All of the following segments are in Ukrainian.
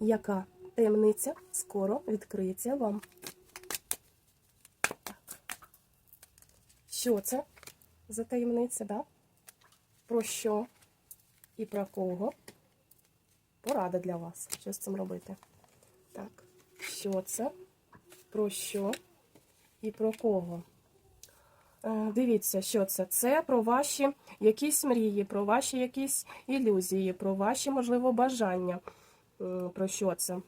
яка таємниця скоро відкриється вам. Що це за таємниця, да? Про що і про кого? Порада для вас. Що з цим робити? Так, що це? Про що і про кого? Е, Дивіться, що це? Це про ваші якісь мрії, про ваші якісь ілюзії, про ваші, можливо, бажання. Е, Про що це?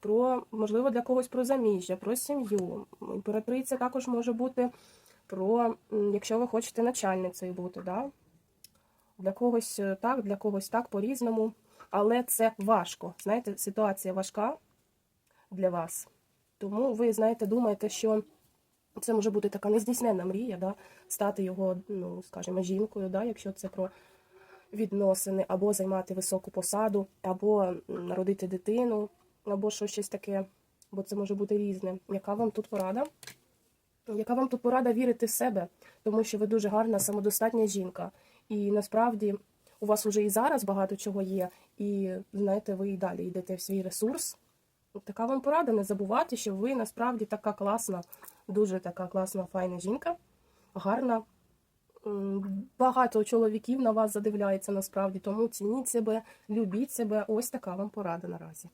Про, можливо, для когось про заміжжя, про сім'ю. Імператриця також може бути про, якщо ви хочете начальницею бути, да? для когось е, так, для когось так, по-різному. Але це важко. Знаєте, ситуація важка для вас. Тому ви, знаєте, думаєте, що це може бути така нездійсненна мрія, да? стати його, ну, скажімо, жінкою, да? якщо це про відносини, або займати високу посаду, або народити дитину, або що щось таке, бо це може бути різне. Яка вам тут порада? Яка вам тут порада вірити в себе, тому що ви дуже гарна, самодостатня жінка. І насправді у вас вже і зараз багато чого є, і знаєте, ви і далі йдете в свій ресурс. Така вам порада не забувати, що ви насправді така класна, дуже така класна, файна жінка, гарна. Багато чоловіків на вас задивляється насправді, тому цініть себе, любіть себе. Ось така вам порада наразі.